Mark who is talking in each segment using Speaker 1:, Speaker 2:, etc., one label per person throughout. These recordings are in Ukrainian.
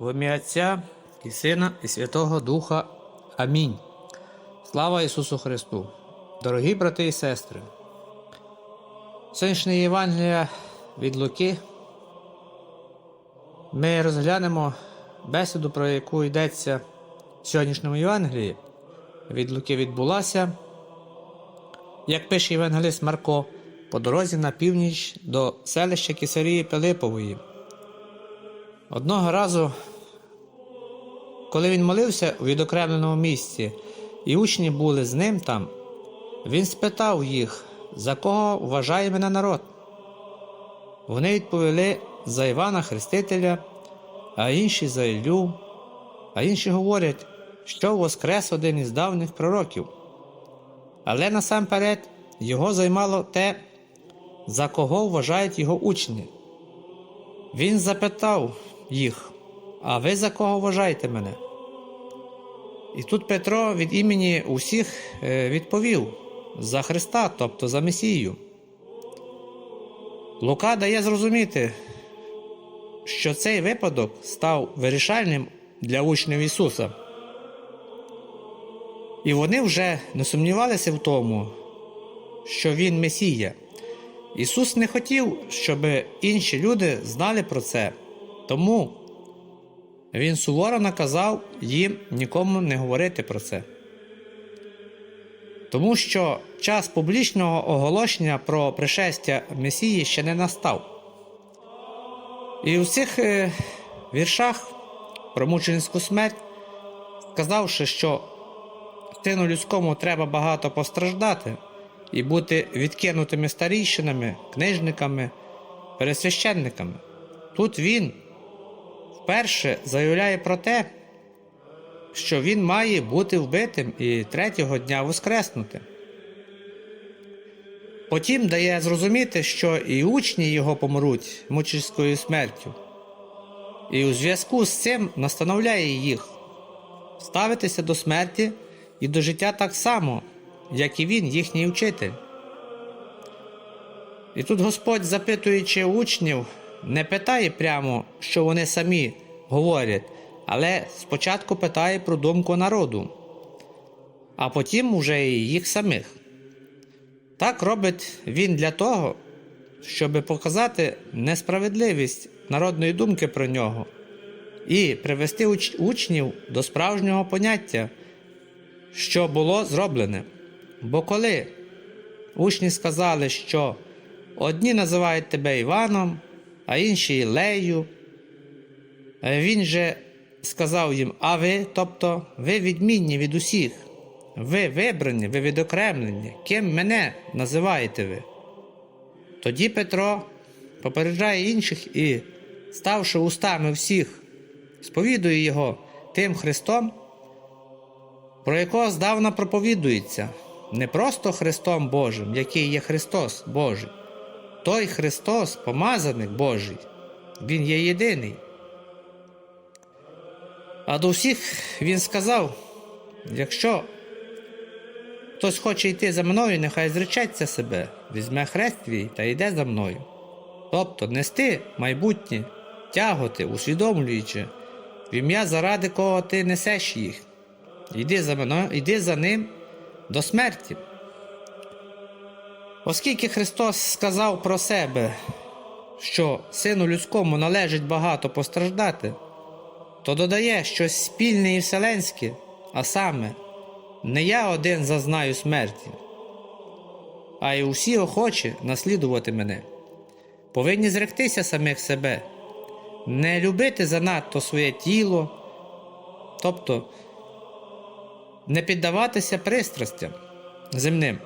Speaker 1: В ім'я Отця і Сина, і Святого Духа. Амінь. Слава Ісусу Христу! Дорогі брати і сестри! Сьогоднішнє Євангелія від Луки. Ми розглянемо бесіду, про яку йдеться в сьогоднішньому Євангелії. Від Луки відбулася, як пише Євангелист Марко, по дорозі на північ до селища Кісарії Пилипової. Одного разу, коли він молився у відокремленому місці, і учні були з ним там, він спитав їх, за кого вважає мене народ. Вони відповіли за Івана Хрестителя, а інші за Іллю, а інші говорять, що воскрес один із давніх пророків. Але насамперед його займало те, за кого вважають його учні. Він запитав їх, а ви за кого вважаєте мене? І тут Петро від імені усіх е, відповів за Христа, тобто за Месію. Лука дає зрозуміти, що цей випадок став вирішальним для учнів Ісуса. І вони вже не сумнівалися в тому, що Він Месія. Ісус не хотів, щоб інші люди знали про це, тому Він суворо наказав їм нікому не говорити про це. Тому що час публічного оголошення про пришестя Месії ще не настав. І у цих е, віршах про мученицьку смерть, сказавши, що сину людському треба багато постраждати і бути відкинутими старійшинами, книжниками, пересвященниками. Тут він вперше заявляє про те, що він має бути вбитим і третього дня воскреснути. Потім дає зрозуміти, що і учні його помруть мучительською смертю. І у зв'язку з цим настановляє їх ставитися до смерті і до життя так само, як і він, їхній вчитель. І тут Господь, запитуючи учнів, не питає прямо, що вони самі говорять, але спочатку питає про думку народу, а потім уже і їх самих. Так робить він для того, щоб показати несправедливість народної думки про нього і привести уч- учнів до справжнього поняття, що було зроблене. Бо коли учні сказали, що одні називають тебе Іваном, а інші Ілею, е, він же сказав їм: А ви, тобто ви відмінні від усіх, ви вибрані, ви відокремлені, ким мене називаєте ви? Тоді Петро попереджає інших і, ставши устами всіх, сповідує його тим Христом, про якого здавна проповідується, не просто Христом Божим, який є Христос Божий. Той Христос, помазаник Божий, Він є єдиний. А до всіх Він сказав: якщо хтось хоче йти за мною, нехай зречеться себе, візьме хрест твій та йде за мною. Тобто нести майбутнє, тяготи, усвідомлюючи, в ім'я заради кого ти несеш їх. Йди за мною, йди за ним до смерті. Оскільки Христос сказав про себе, що сину людському належить багато постраждати, то додає щось спільне і вселенське, а саме, не я один зазнаю смерті, а й усі охочі наслідувати мене. Повинні зректися самих себе, не любити занадто своє тіло, тобто не піддаватися пристрастям земним.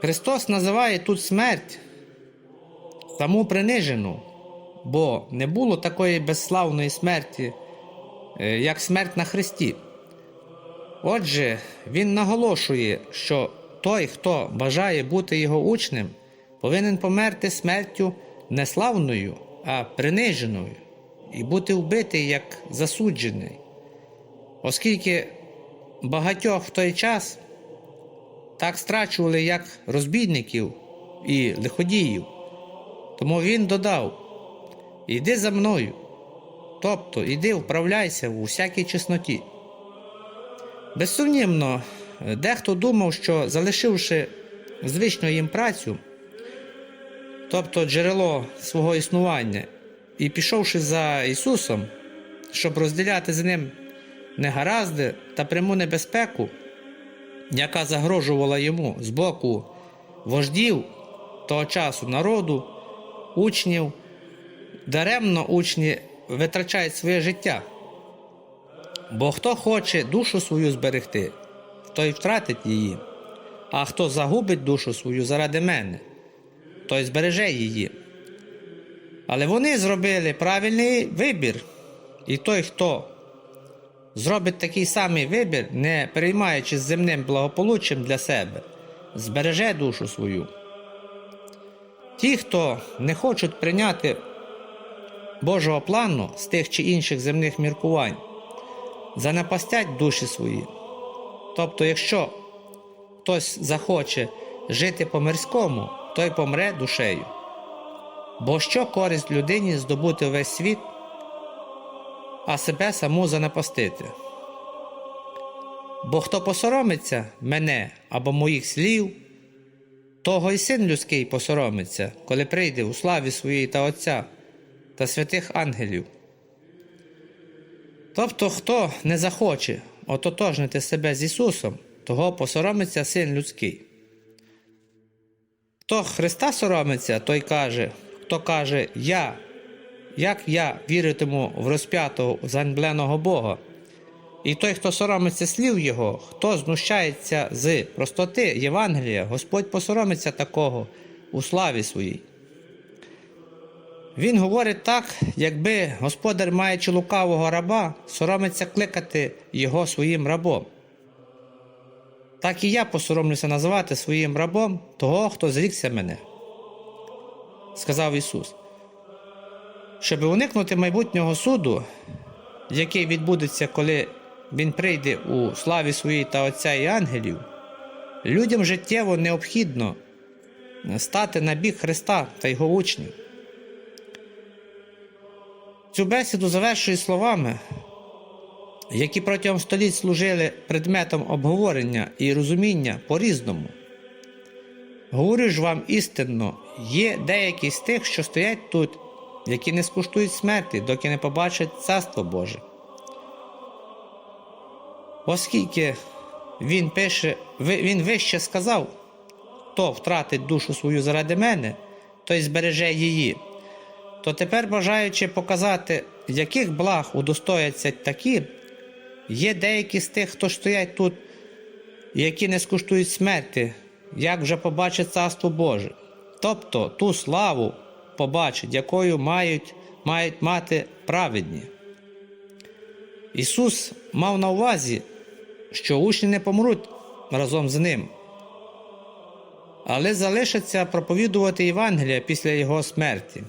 Speaker 1: Христос називає тут смерть саму принижену, бо не було такої безславної смерті, е, як смерть на Христі. Отже, Він наголошує, що той, хто бажає бути його учнем, повинен померти смертю не славною, а приниженою, і бути вбитий як засуджений. Оскільки багатьох в той час так страчували як розбійників і лиходіїв. Тому він додав: Іди за мною. Тобто іди вправляйся у всякій чесноті. Безсумнівно, дехто думав, що залишивши звичну їм працю, тобто джерело свого існування, і пішовши за Ісусом, щоб розділяти з ним негаразди та пряму небезпеку, яка загрожувала йому з боку вождів того часу народу, учнів, даремно учні витрачають своє життя. Бо хто хоче душу свою зберегти, той втратить її, а хто загубить душу свою заради мене, той збереже її. Але вони зробили правильний вибір, і той, хто зробить такий самий вибір, не переймаючись земним благополуччям для себе, збереже душу свою. Ті, хто не хочуть прийняти Божого плану з тих чи інших земних міркувань, занапастять душі свої. Тобто, якщо хтось захоче жити по-мирському, той помре душею. Бо що користь людині здобути весь світ, а себе саму занапастити? Бо хто посоромиться мене або моїх слів, того й син людський посоромиться, коли прийде у славі своїй та Отця та святих ангелів. Тобто, хто не захоче ототожнити себе з Ісусом, того посоромиться син людський. Хто Христа соромиться, той каже, хто каже Я, як я віритиму в розп'ятого заньбленого Бога. І той, хто соромиться слів Його, хто знущається з простоти Євангелія, Господь посоромиться такого у славі своїй. Він говорить так, якби господар, маючи лукавого раба, соромиться кликати його своїм рабом. Так і я посоромлюся називати своїм рабом того, хто зрікся мене, сказав Ісус. Щоб уникнути майбутнього суду, який відбудеться, коли Він прийде у славі своїй та Отця і ангелів, людям життєво необхідно стати на бік Христа та Його учнів. Цю бесіду завершую словами, які протягом століть служили предметом обговорення і розуміння по-різному. Говорю ж вам істинно, є деякі з тих, що стоять тут, які не скуштують смерті, доки не побачать Царство Боже. Оскільки він пише, він вище сказав, хто втратить душу свою заради мене, той збереже її то тепер, бажаючи показати, яких благ удостояться такі, є деякі з тих, хто стоять тут, які не скуштують смерті, як вже побачить Царство Боже. Тобто ту славу побачить, якою мають, мають мати праведні. Ісус мав на увазі, що учні не помруть разом з ним, але залишаться проповідувати Євангелія після Його смерті.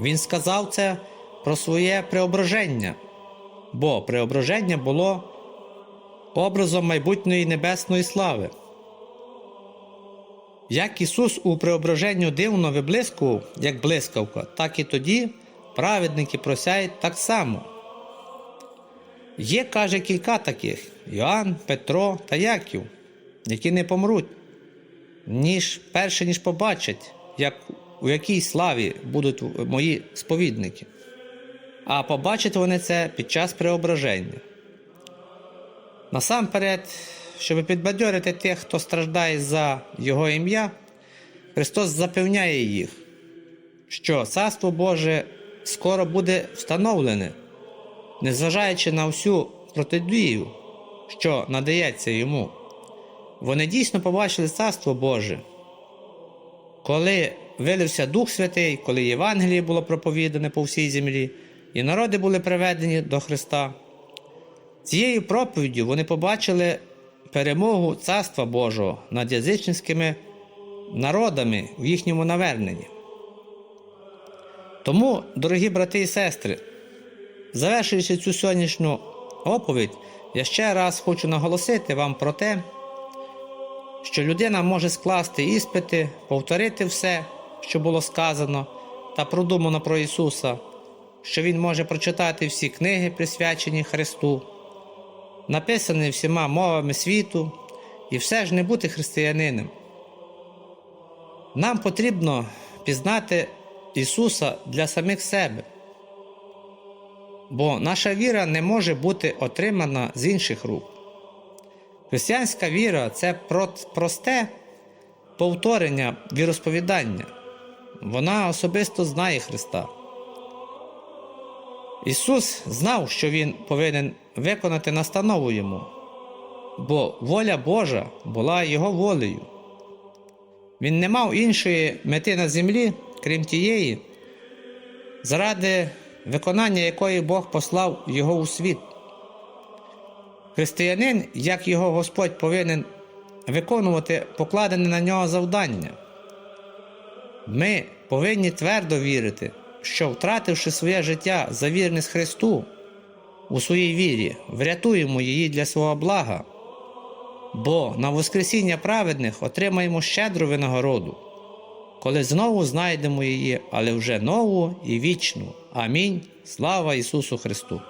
Speaker 1: Він сказав це про своє преображення, бо преображення було образом майбутньої небесної слави. Як Ісус у преображенню дивно виблискував, як блискавка, так і тоді праведники просяють так само. Є, каже, кілька таких Йоанн, Петро та Яків, які не помруть, ніж перше, ніж побачать, як у якій славі будуть мої сповідники. А побачать вони це під час преображення. Насамперед, щоб підбадьорити тих, хто страждає за Його ім'я, Христос запевняє їх, що Царство Боже скоро буде встановлене, незважаючи на всю протидію, що надається йому. Вони дійсно побачили Царство Боже. Коли вилився Дух Святий, коли Євангеліє було проповідане по всій землі, і народи були приведені до Христа. Цією проповіддю вони побачили перемогу Царства Божого над язичницькими народами в їхньому наверненні. Тому, дорогі брати і сестри, завершуючи цю сьогоднішню оповідь, я ще раз хочу наголосити вам про те, що людина може скласти іспити, повторити все, що було сказано та продумано про Ісуса, що він може прочитати всі книги, присвячені Христу, написані всіма мовами світу, і все ж не бути християнином. Нам потрібно пізнати Ісуса для самих себе, бо наша віра не може бути отримана з інших рук. Християнська віра це просте повторення віросповідання. Вона особисто знає Христа. Ісус знав, що Він повинен виконати настанову йому, бо воля Божа була Його волею. Він не мав іншої мети на землі, крім тієї, заради виконання якої Бог послав Його у світ. Християнин, як його Господь, повинен виконувати покладене на нього завдання. Ми повинні твердо вірити, що, втративши своє життя за вірність Христу у своїй вірі, врятуємо її для свого блага, бо на Воскресіння праведних отримаємо щедру винагороду, коли знову знайдемо її, але вже нову і вічну. Амінь. Слава Ісусу Христу!